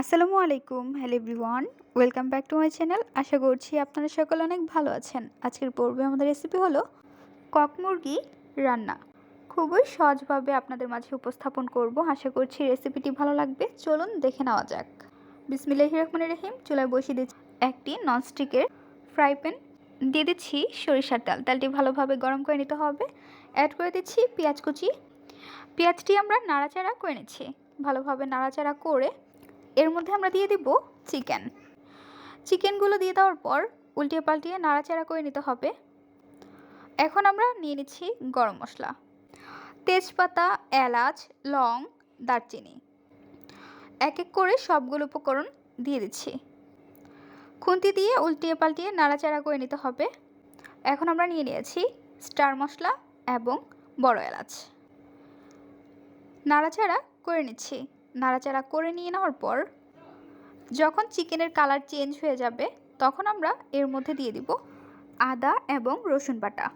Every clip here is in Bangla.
আসসালামু আলাইকুম, hello everyone. Welcome back to my channel. আশা করছি আপনারা সকলে অনেক ভালো আছেন। আজকের পর্বে আমাদের রেসিপি হলো কক মুরগি রান্না। খুবই সহজভাবে আপনাদের মাঝে উপস্থাপন করব। আশা করছি রেসিপিটি ভালো লাগবে। চলুন দেখে নেওয়া যাক। বিসমিল্লাহ রহমানির রহিম, চুলায় বসিয়ে দিচ্ছি একটি ননস্টিকের ফ্রাই প্যান দিয়ে দিচ্ছি সরিষার তেল। তেলটি ভালোভাবে গরম করে নিতে হবে। অ্যাড করে দিচ্ছি পেঁয়াজ কুচি। পেঁয়াজটি আমরা নাড়াচাড়া করে নিচ্ছি। ভালোভাবে নাড়াচাড়া করে এর মধ্যে আমরা দিয়ে দিব চিকেন। চিকেনগুলো দিয়ে দেওয়ার পর উল্টিয়ে পাল্টিয়ে নাড়াচাড়া করে নিতে হবে। এখন আমরা নিয়ে নিচ্ছি গরম মশলা। তেজপাতা, এলাচ, লং, দারচিনি। এক এক করে সবগুলো উপকরণ দিয়ে দিচ্ছি। খুন্তি দিয়ে উল্টিয়ে পাল্টিয়ে নাড়াচাড়া করে নিতে হবে। এখন আমরা নিয়ে নিয়েছি স্টার মশলা এবং বড় এলাচ। নাড়াচাড়া করে নিচ্ছি। নাড়াচাড়া করে নিয়ে নেওয়ার পর, যখন চিকেনের কালার চেঞ্জ হয়ে যাবে, তখন আমরা এর মধ্যে দিয়ে দিব আদা এবং রসুন বাটা।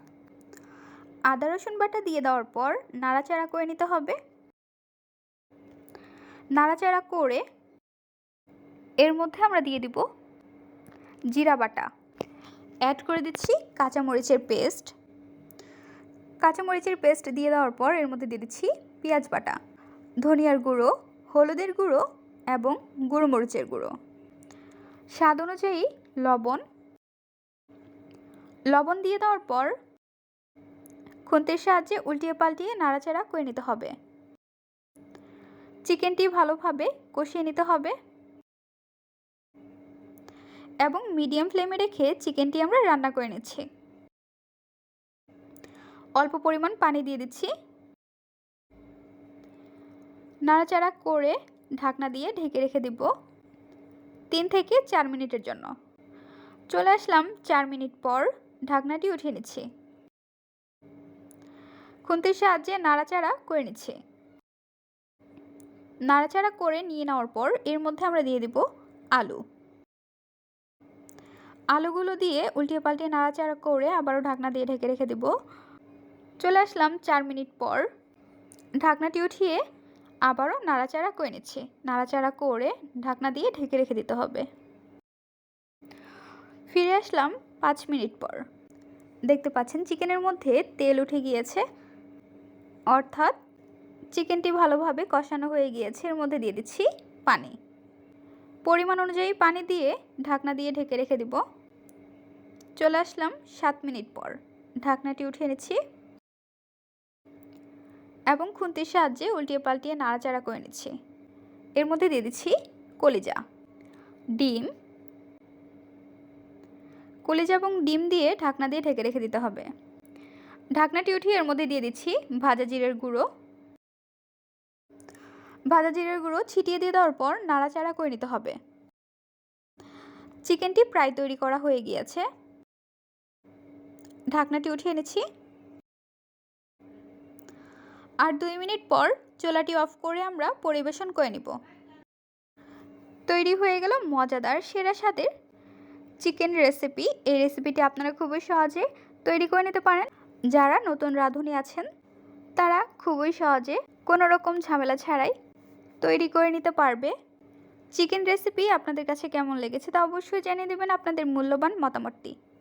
আদা, রসুন বাটা দিয়ে দেওয়ার পর নাড়াচাড়া করে নিতে হবে। নাড়াচাড়া করে এর মধ্যে আমরা দিয়ে দিব জিরা বাটা। অ্যাড করে দিচ্ছি কাঁচামরিচের পেস্ট। কাঁচামরিচের পেস্ট দিয়ে দেওয়ার পর এর মধ্যে দিয়ে দিচ্ছি পেঁয়াজ বাটা, ধনিয়ার গুঁড়ো হলুদের গুঁড়ো এবং গুঁড়ো মরিচের গুঁড়ো। স্বাদ অনুযায়ী লবণ। লবণ দিয়ে দেওয়ার পর খুন্তির সাহায্যে উল্টিয়ে পাল্টিয়ে নাড়াচাড়া করে নিতে হবে। চিকেনটি ভালোভাবে কষিয়ে নিতে হবে। এবং মিডিয়াম ফ্লেমে রেখে চিকেনটি আমরা রান্না করে নিচ্ছি। অল্প পরিমাণ পানি দিয়ে দিচ্ছি। নাড়াচাড়া করে ঢাকনা দিয়ে ঢেকে রেখে দিব তিন থেকে চার মিনিটের জন্য। চলে আসলাম চার মিনিট পর ঢাকনাটি উঠিয়ে নিচ্ছি। খুন্তির সাহায্যে নাড়াচাড়া করে নিচ্ছি। নাড়াচাড়া করে নিয়ে নেওয়ার পর এর মধ্যে আমরা দিয়ে দিব আলু। আলুগুলো দিয়ে উল্টিয়ে পাল্টিয়ে নাড়াচাড়া করে আবারও ঢাকনা দিয়ে ঢেকে রেখে দিব। চলে আসলাম চার মিনিট পর ঢাকনাটি উঠিয়ে আবারও নাড়াচাড়া করে নিচ্ছি। নাড়াচাড়া করে ঢাকনা দিয়ে ঢেকে রেখে দিতে হবে। ফিরে আসলাম পাঁচ মিনিট পর। দেখতে পাচ্ছেন চিকেনের মধ্যে তেল উঠে গিয়েছে। অর্থাৎ চিকেনটি ভালোভাবে কষানো হয়ে গিয়েছে। এর মধ্যে দিয়ে দিচ্ছি পানি। পরিমাণ অনুযায়ী পানি দিয়ে ঢাকনা দিয়ে ঢেকে রেখে দিব। চলে আসলাম সাত মিনিট পর। ঢাকনাটি উঠিয়ে নিচ্ছি এবং খুন্তির সাহায্যে উল্টিয়ে পাল্টিয়ে নাড়াচাড়া করে নিচ্ছি। এর মধ্যে দিয়ে দিচ্ছি কলিজা। ডিম। কলিজা এবং ডিম দিয়ে ঢাকনা দিয়ে ঢেকে রেখে দিতে হবে। ঢাকনাটি উঠিয়ে এর মধ্যে দিয়ে দিচ্ছি ভাজা জিরের গুঁড়ো। ভাজা জিরের গুঁড়ো ছিটিয়ে দিয়ে দেওয়ার পর নাড়াচাড়া করে নিতে হবে। চিকেনটি প্রায় তৈরি করা হয়ে গিয়েছে। ঢাকনাটি উঠিয়ে নিচ্ছি আর দুই মিনিট পর চোলাটি অফ করে আমরা পরিবেশন করে নিব। তৈরি হয়ে গেল মজাদার সেরা স্বাদের চিকেন রেসিপি। এই রেসিপিটি আপনারা খুবই সহজে তৈরি করে নিতে পারেন। যারা নতুন রাঁধুনি আছেন, তারা খুবই সহজে কোনো রকম ঝামেলা ছাড়াই তৈরি করে নিতে পারবে। চিকেন রেসিপি আপনাদের কাছে কেমন লেগেছে তা অবশ্যই জানিয়ে দেবেন আপনাদের মূল্যবান মতামতটি।